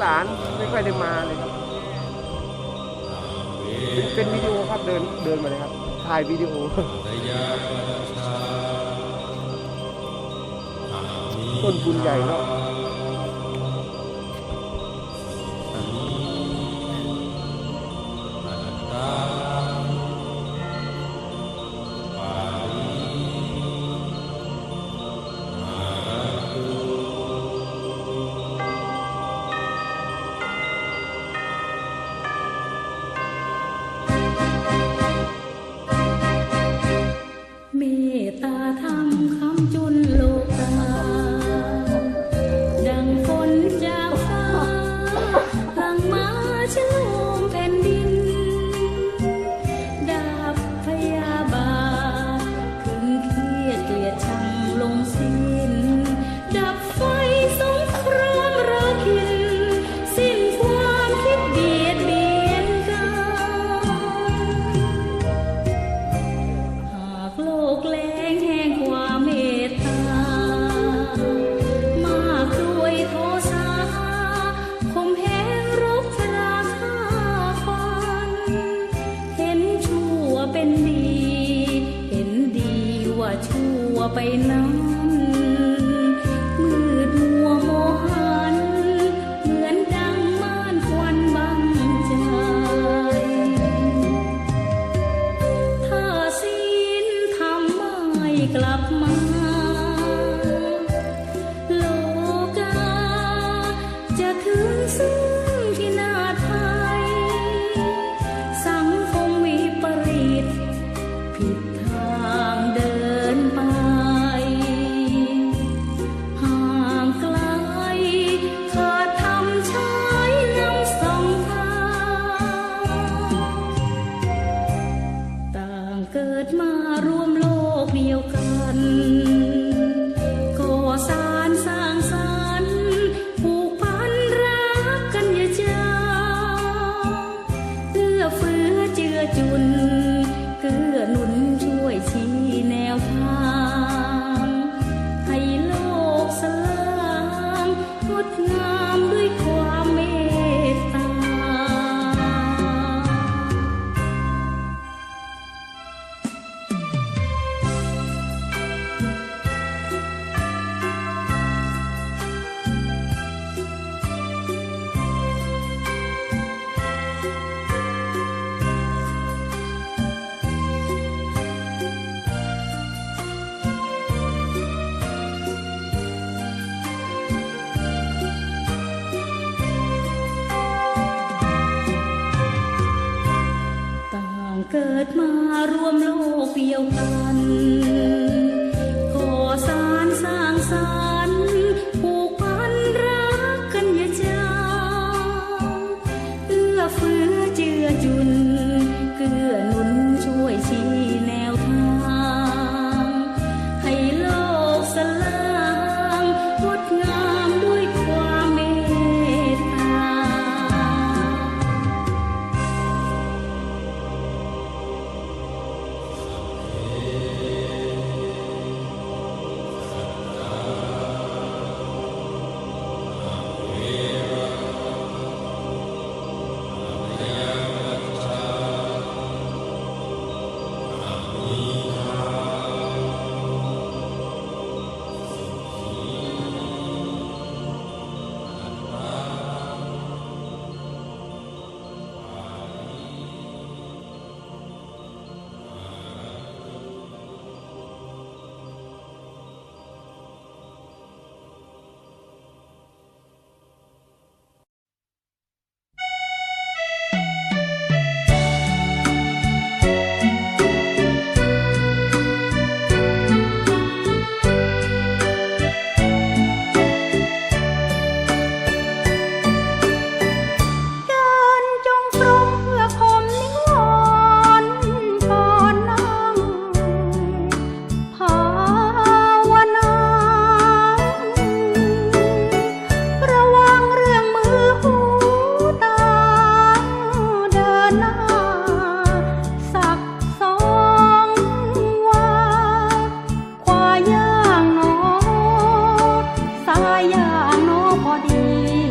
หลานไม่ค่อยได้มาเลยครับ เป็นวิดีโอครับเดินเดินมาเลยครับ ถ่ายวิดีโอต้นบุญใหญ่เนาะ จากคืนสู่ิดมารวมโลกเดียวกัน 的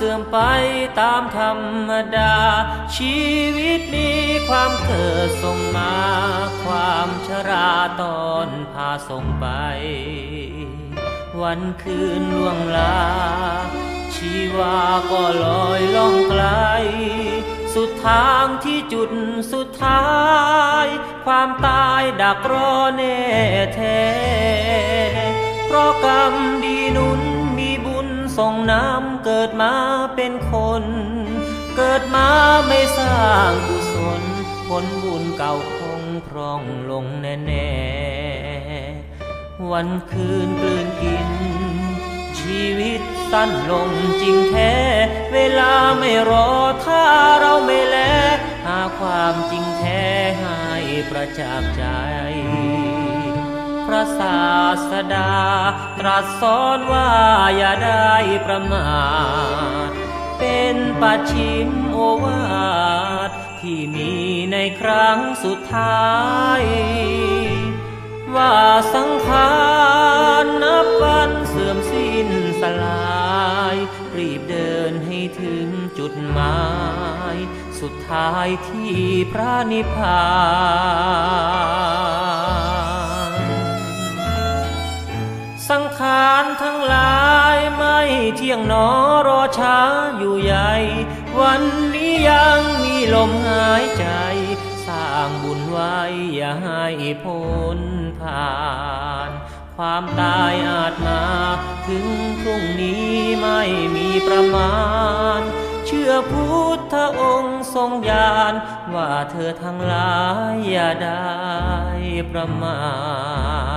เสื่อมไปตามธรรมดา ชีวิตมีความเกิดส่งมา ความชราตอนพาส่งไป วันคืนล่วงลา ชีวาก็ลอยล่องไกล สุดทางที่จุดสุดท้าย ความตายดักรอแน่แท้ เพราะกรรมดีนุน ส่งน้ำเกิดมาเป็นคน เกิดมาไม่สร้างกุศลผลบุญเก่าคงพร่องลงแน่ๆ วันคืนกลืนกิน ชีวิตสั้นลงจริงแท้ เวลาไม่รอถ้าเราไม่แล หาความจริงแท้ให้ประจักษ์ใจ พระศาสดา ตรัสสอนว่าอย่าได้ประมาท เป็นปัจฉิมโอวาท ที่มีในครั้งสุดท้าย ว่าสังขารนับวันเสื่อมสิ้นสลาย รีบเดินให้ถึงจุดหมาย สุดท้ายที่พระนิพพานารทั้งหลายไม่เที่ยงหนอรอช้าอยู่ใหญ่ วันนี้ยังมีลมหายใจ สร้างบุญไว้อย่าให้พ้นผ่านความตายอาจมา ถึงพรุ่งนี้ไม่มีประมาณ เชื่อพุทธองค์ทรงญาณ ว่าเธอทั้งหลายอย่าได้ประมาท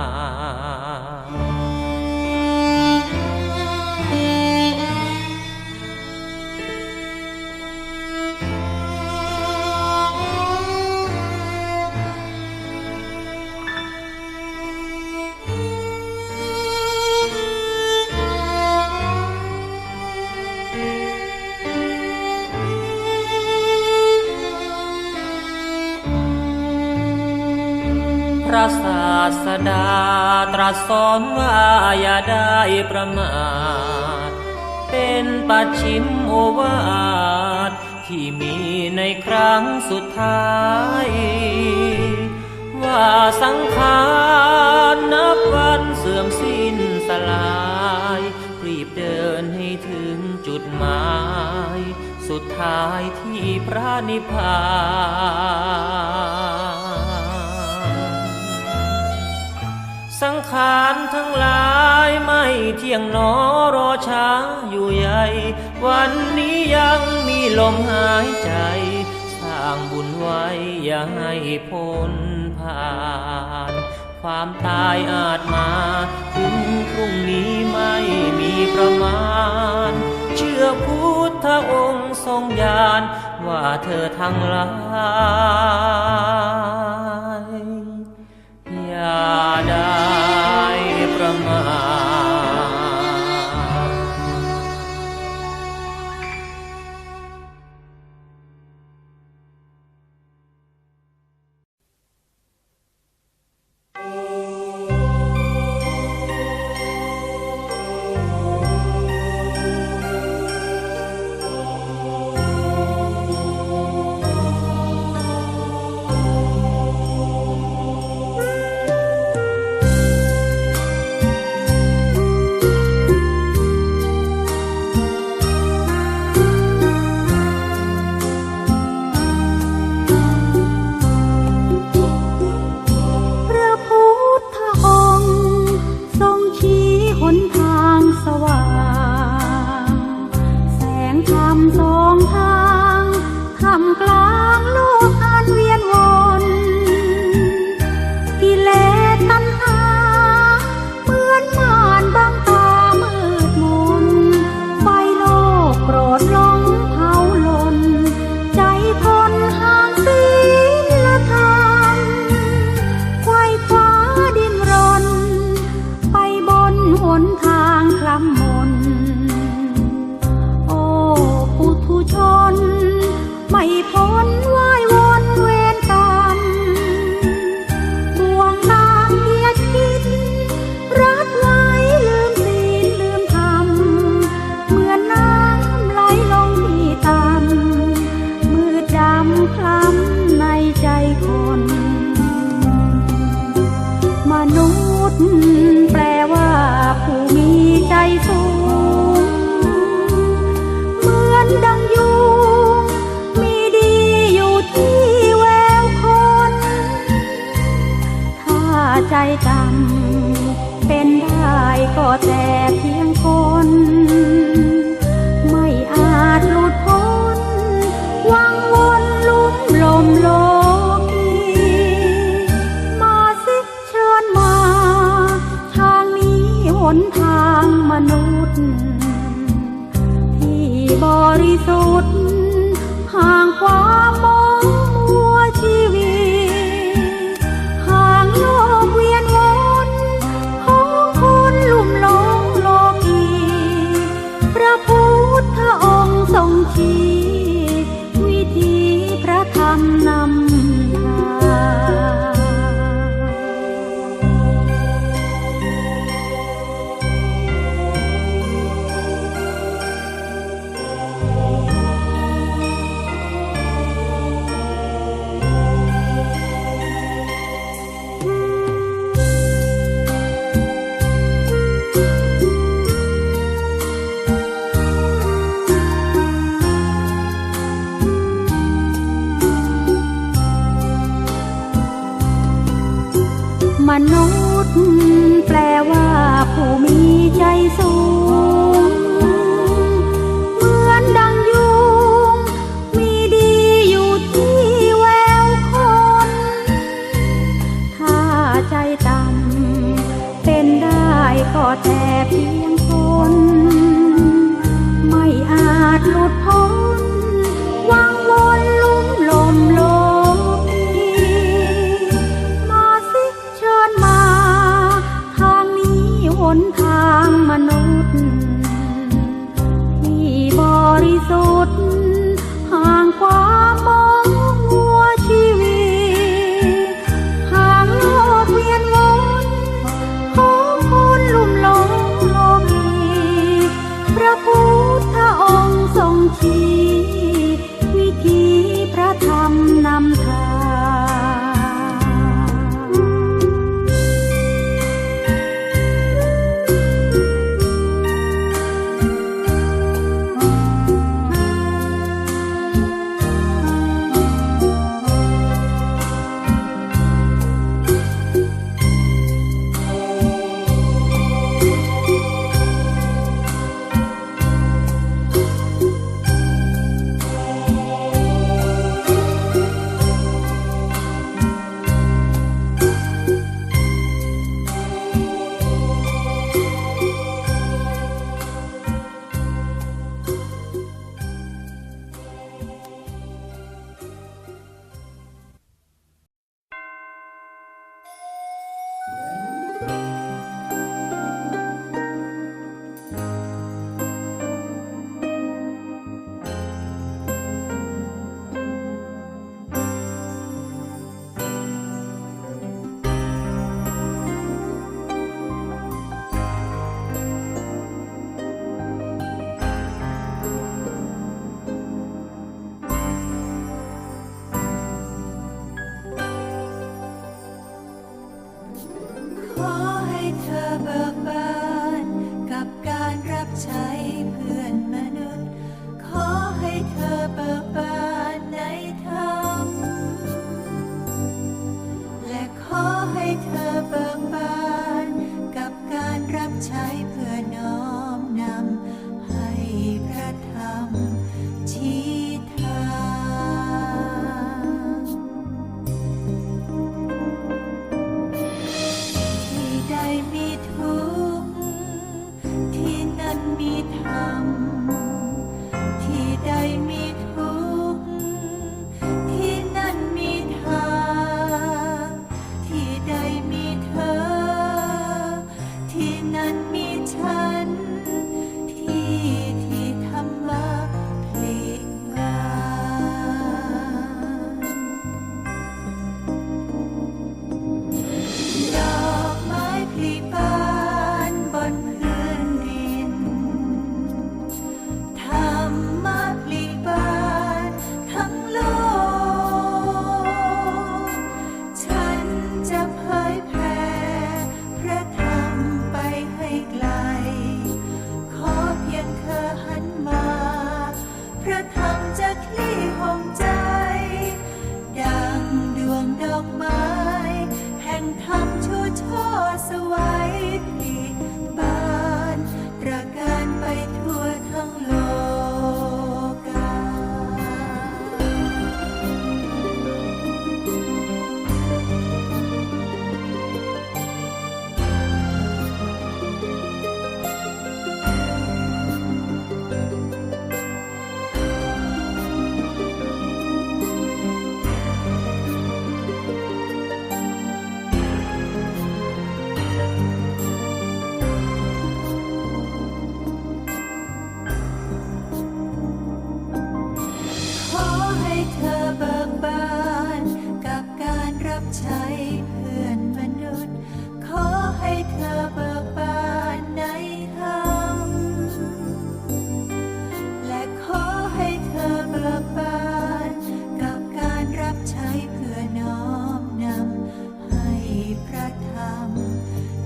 ระศาสดาตรัสสอนว่าอย่าได้ประมาท เป็นปัจฉิมโอวาทที่มีในครั้งสุดท้าย ว่าสังขารนับวันเสื่อมสิ้นสลายรีบเดินให้ถึงจุดหมาย สุดท้ายที่พระนิพพาน สังขารทั้งหลายไม่เที่ยงหนอรอช้าอยู่ใหญ่ วันนี้ยังมีลมหายใจ สร้างบุญไว้อย่าให้พ้นผ่าน ความตายอาจมา ถึงพรุ่งนี้ไม่มีประมาณ เชื่อพุทธองค์ทรงญาณว่าเธอทั้งหลาย อย่าได้ประมาท you.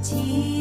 ชี้